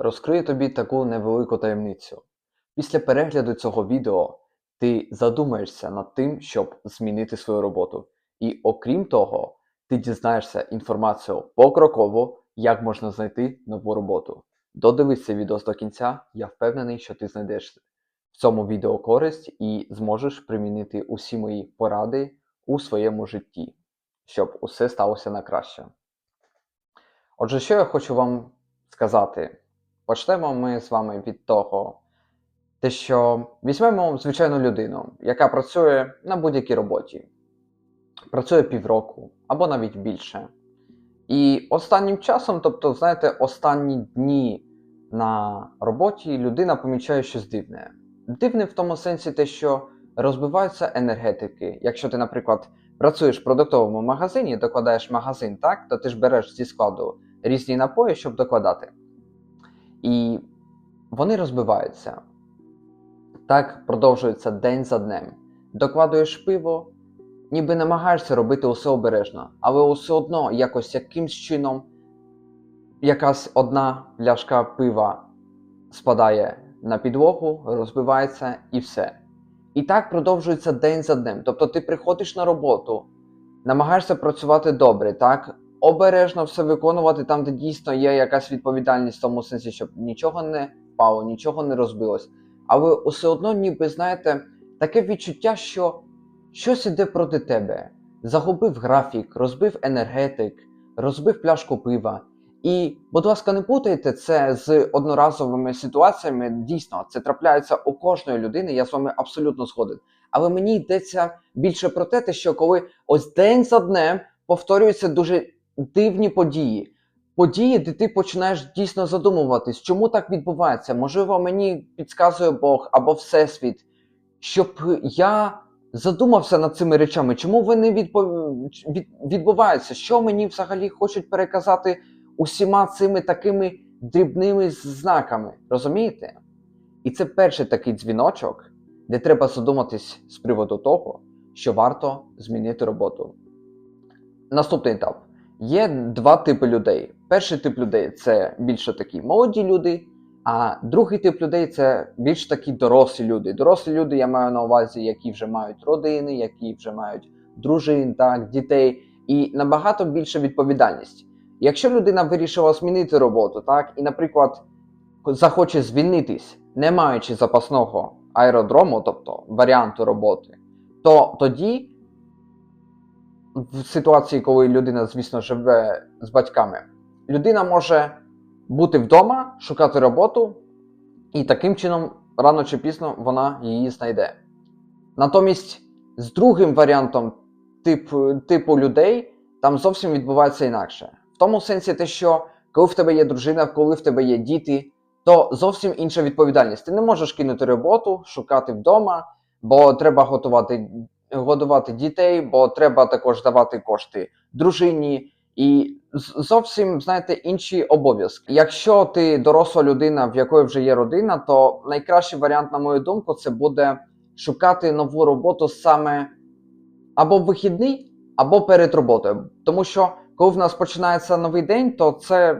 Розкрию тобі таку невелику таємницю. Після перегляду цього відео ти задумаєшся над тим, щоб змінити свою роботу. І окрім того, ти дізнаєшся інформацію покроково, як можна знайти нову роботу. Додивись це відео до кінця, я впевнений, що ти знайдеш в цьому відео користь і зможеш примінити усі мої поради у своєму житті, щоб усе сталося на краще. Отже, що я хочу вам сказати? Почнемо ми з вами від того, те, що візьмемо звичайну людину, яка працює на будь-якій роботі, працює півроку або навіть більше. І останнім часом, тобто, знаєте, останні дні на роботі людина помічає щось дивне. Дивне в тому сенсі те, що розбиваються енергетики. Якщо ти, наприклад, працюєш в продуктовому магазині, докладаєш магазин, так, то ти ж береш зі складу різні напої, щоб докладати. І вони розбиваються. Так продовжується день за днем. Докладуєш пиво, ніби намагаєшся робити усе обережно, але усе одно якось якимсь чином якась одна пляшка пива спадає на підлогу, розбивається і все. І так продовжується день за днем. Тобто ти приходиш на роботу, намагаєшся працювати добре, так? Обережно все виконувати там, де дійсно є якась відповідальність в тому сенсі, щоб нічого не впало, нічого не розбилось. Але все одно, ніби знаєте, таке відчуття, що щось іде проти тебе. Загубив графік, розбив енергетик, розбив пляшку пива. І, будь ласка, не путайте це з одноразовими ситуаціями. Дійсно, це трапляється у кожної людини, я з вами абсолютно згоден. Але мені йдеться більше про те, що коли ось день за днем повторюються дуже дивні події. Події, де ти починаєш дійсно задумуватись, чому так відбувається. Можливо, мені підказує Бог або Всесвіт, щоб я задумався над цими речами, чому вони відпов... відбуваються, що мені взагалі хочуть переказати усіма цими такими дрібними знаками. Розумієте? І це перший такий дзвіночок, де треба задуматись з приводу того, що варто змінити роботу. Наступний етап. Є два типи людей. Перший тип людей це більше такі молоді люди, а другий тип людей це більш такі дорослі люди. Дорослі люди я маю на увазі, які вже мають родини, які вже мають дружин, так, дітей, і набагато більша відповідальність. Якщо людина вирішила змінити роботу, так, і, наприклад, захоче звільнитись, не маючи запасного аеродрому, тобто варіанту роботи, то тоді в ситуації, коли людина, звісно, живе з батьками, людина може бути вдома, шукати роботу, і таким чином, рано чи пізно, вона її знайде. Натомість, з другим варіантом тип, типу людей там зовсім відбувається інакше. В тому сенсі, те, що коли в тебе є дружина, коли в тебе є діти, то зовсім інша відповідальність. Ти не можеш кинути роботу, шукати вдома, бо треба готувати годувати дітей, бо треба також давати кошти дружині і зовсім знаєте інші обов'язки. Якщо ти доросла людина, в якої вже є родина, то найкращий варіант, на мою думку, це буде шукати нову роботу саме або в вихідний, або перед роботою. Тому що коли в нас починається новий день, то це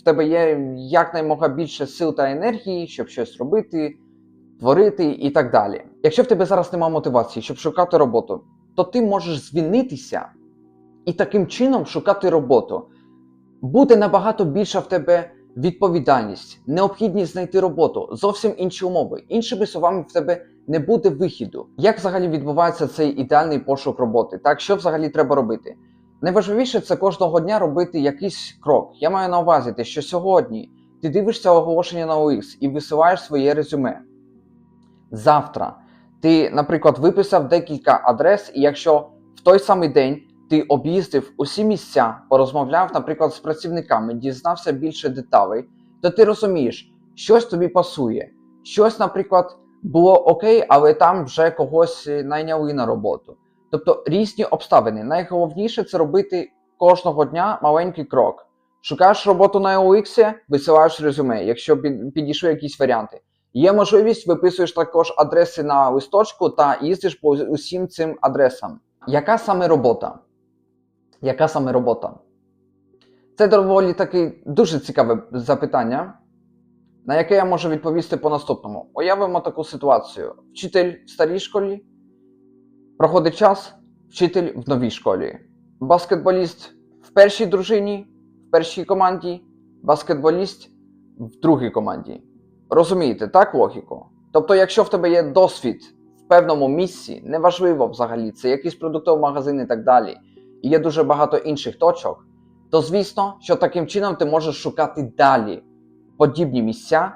в тебе є якнаймога більше сил та енергії, щоб щось робити творити і так далі. Якщо в тебе зараз немає мотивації, щоб шукати роботу, то ти можеш звільнитися і таким чином шукати роботу. Буде набагато більша в тебе відповідальність, необхідність знайти роботу, зовсім інші умови. Іншими словами, в тебе не буде вихіду. Як взагалі відбувається цей ідеальний пошук роботи? Так, що взагалі треба робити? Найважливіше це кожного дня робити якийсь крок. Я маю на увазі, те, що сьогодні ти дивишся оголошення на OX і висилаєш своє резюме завтра. Ти, наприклад, виписав декілька адрес, і якщо в той самий день ти об'їздив усі місця, порозмовляв, наприклад, з працівниками, дізнався більше деталей, то ти розумієш, щось тобі пасує. Щось, наприклад, було окей, але там вже когось найняли на роботу. Тобто різні обставини. Найголовніше це робити кожного дня маленький крок. Шукаєш роботу на OX, висилаєш резюме, якщо підійшли якісь варіанти. Є можливість, виписуєш також адреси на листочку та їздиш по усім цим адресам. Яка саме робота? Яка саме робота? Це доволі таки дуже цікаве запитання. на яке я можу відповісти по наступному. Уявимо таку ситуацію: вчитель в старій школі, проходить час, вчитель в новій школі. Баскетболіст в першій дружині, в першій команді, баскетболіст в другій команді. Розумієте, так логіку? Тобто, якщо в тебе є досвід в певному місці, неважливо взагалі, це якийсь продуктовий магазин і так далі, і є дуже багато інших точок, то звісно, що таким чином ти можеш шукати далі подібні місця.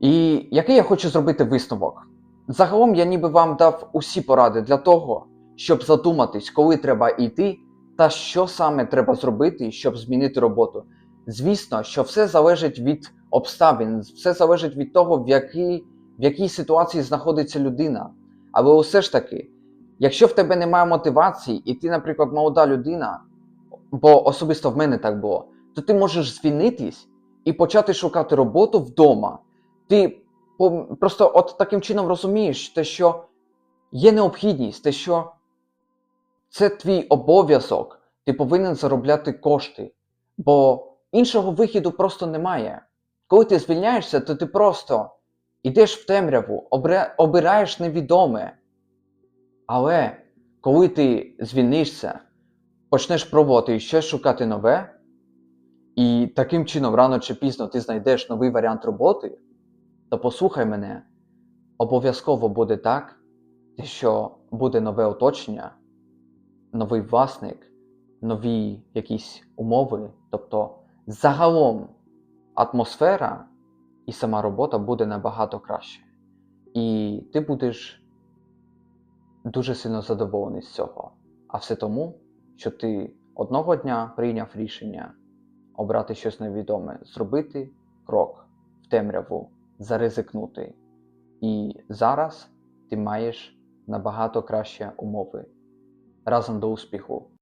І який я хочу зробити висновок? Загалом я ніби вам дав усі поради для того, щоб задуматись, коли треба йти, та що саме треба зробити, щоб змінити роботу. Звісно, що все залежить від обставин, все залежить від того, в якій, в якій ситуації знаходиться людина. Але усе ж таки, якщо в тебе немає мотивації, і ти, наприклад, молода людина, бо особисто в мене так було, то ти можеш звільнитись і почати шукати роботу вдома. Ти просто от таким чином розумієш, те, що є необхідність, те, що це твій обов'язок, ти повинен заробляти кошти, бо іншого вихіду просто немає. Коли ти звільняєшся, то ти просто йдеш в темряву, обираєш невідоме. Але коли ти звільнишся, почнеш пробувати щось шукати нове, і таким чином рано чи пізно ти знайдеш новий варіант роботи, то послухай мене, обов'язково буде так, що буде нове оточення, новий власник, нові якісь умови, тобто загалом атмосфера і сама робота буде набагато краще. І ти будеш дуже сильно задоволений з цього. А все тому, що ти одного дня прийняв рішення обрати щось невідоме, зробити крок в темряву, заризикнути. І зараз ти маєш набагато кращі умови. Разом до успіху!